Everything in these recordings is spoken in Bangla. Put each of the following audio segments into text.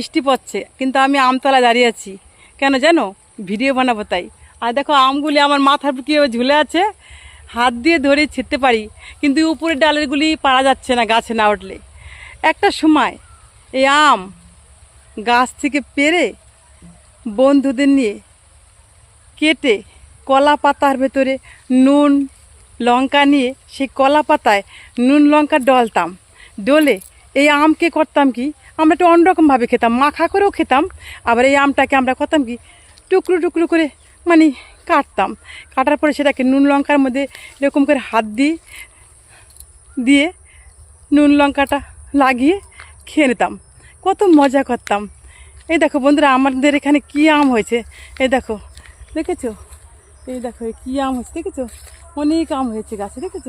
বৃষ্টি পড়ছে, কিন্তু আমি আমতলা দাঁড়িয়ে আছি। কেন জানো? ভিডিও বানাবো তাই। আর দেখো, আমগুলি আমার মাথার কীভাবে ঝুলে আছে, হাত দিয়ে ধরে ছিঁড়তে পারি, কিন্তু উপরের ডালেরগুলি পারা যাচ্ছে না গাছে না উঠলে। একটা সময় এই আম গাছ থেকে পেরে বন্ধুদের নিয়ে কেটে কলা পাতার ভেতরে নুন, লঙ্কা নিয়ে সেই কলা পাতায় নুন, লঙ্কা ডলতাম। ডলে এই আমকে করতাম কি? আমরা একটু অন্যরকমভাবে খেতাম, মাখা করেও খেতাম, আবার এই আমটাকে আমরা করতাম কি, টুকরো টুকরো করে মানে কাটতাম। কাটার পরে সেটাকে নুন লঙ্কার মধ্যে এরকম করে হাত দিয়ে দিয়ে নুন লঙ্কাটা লাগিয়ে খেয়ে নিতাম। কত মজা করতাম। এই দেখো বন্ধুরা, আমাদের এখানে কী আম হয়েছে? এই দেখো, দেখেছ? এই দেখো কী আম হয়েছে? দেখেছ? অনেক আম হয়েছে গাছে, দেখেছ?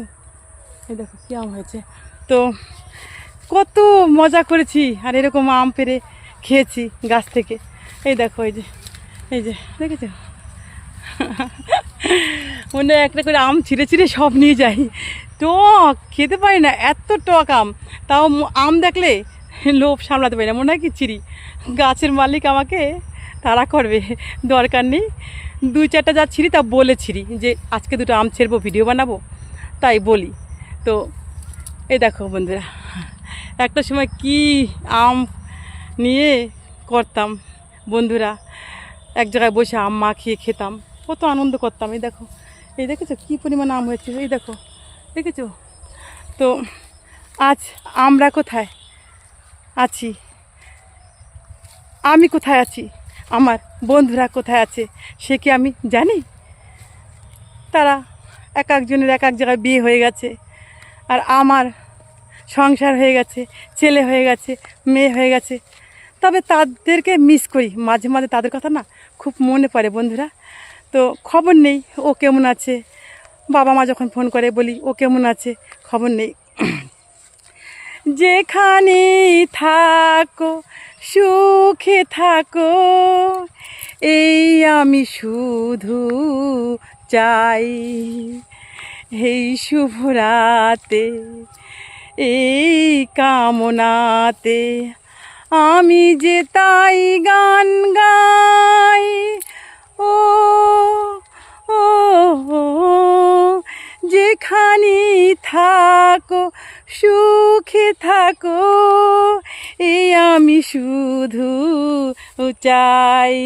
এই দেখো কী আম হয়েছে। তো কত মজা করেছি। আর এরকম আম পেরে খেয়েছি গাছ থেকে। এই দেখো, এই যে এই যে, দেখেছ? মনে একটা করে আম ছিঁড়ে ছিঁড়ে সব নিয়ে যাই। টক, খেতে পারি না, এত টক আম। তাও আম দেখলে লোভ সামলাতে পারি না, মনে হয় কি চিরি গাছের মালিক আমাকে তাড়া করবে, দরকার নেই। দুই চারটা যা ছিঁড়ি তা বলে ছিঁড়ি, যে আজকে দুটো আম ছেড়বো, ভিডিও বানাবো, তাই বলি। তো, এই দেখো বন্ধুরা একটা সময় কি আম নিয়ে করতাম বন্ধুরা। এক জায়গায় বসে আম মাখিয়ে খেতাম। কত আনন্দ করতাম। এই দেখো, এই দেখেছ কী পরিমাণ আম হয়েছে? এই দেখো, দেখেছ? তো আজ আমরা কোথায় আছি? আমি কোথায় আছি? আমার বন্ধুরা কোথায় আছে? সে কি আমি জানি? তারা এক একজনের এক এক জায়গায় বিয়ে হয়ে গেছে। আর আমার সংসার হয়ে গেছে, ছেলে হয়ে গেছে, মেয়ে হয়ে গেছে। তবে তাদেরকে মিস করি, মাঝে মাঝে তাদের কথা না খুব মনে পড়ে বন্ধুরা। তো খবর নেই, ও কেমন আছে? বাবা মা যখন ফোন করে বলি, ও কেমন আছে? খবর নেই। যেখানে থাকো, সুখে থাকো, এই আমি শুধু চাই। এই শুভ রাতে এই কামনাতে আমি যে তাই গান গাই। যেখানে থাকো সুখে থাকো এই আমি শুধু চাই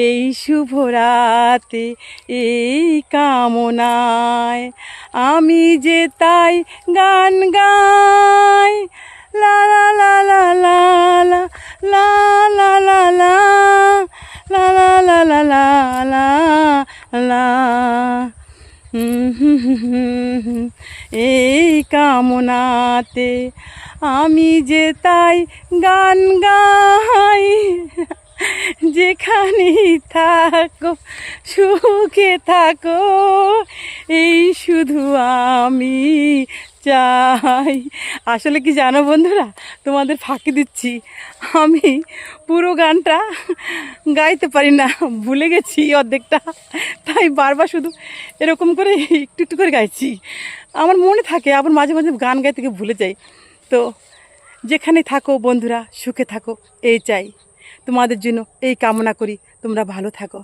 এই শুভ রাতে এই কামনায় আমি যে তাই গান গাই লা লা লা লা লা লা লা লা লা লা লা লা লা লা লা এই কামনাতে আমি যে তাই গান গাই যেখানেই থাকো, সুখে থাকো, এই শুধু আমি চাই। আসলে কি জানো বন্ধুরা? তোমাদের ফাঁকি দিচ্ছি। আমি পুরো গানটা গাইতে পারি না, ভুলে গেছি অর্ধেকটা। তাই বারবার শুধু এরকম করে একটু একটু করে গাইছি। আমার মনে থাকে, আবার মাঝে মাঝে গান গাইতে ভুলে যাই। তো যেখানে থাকো বন্ধুরা, সুখে থাকো, এই চাই। তোমাদের জন্য এই কামনা করি। তোমরা ভালো থাকো।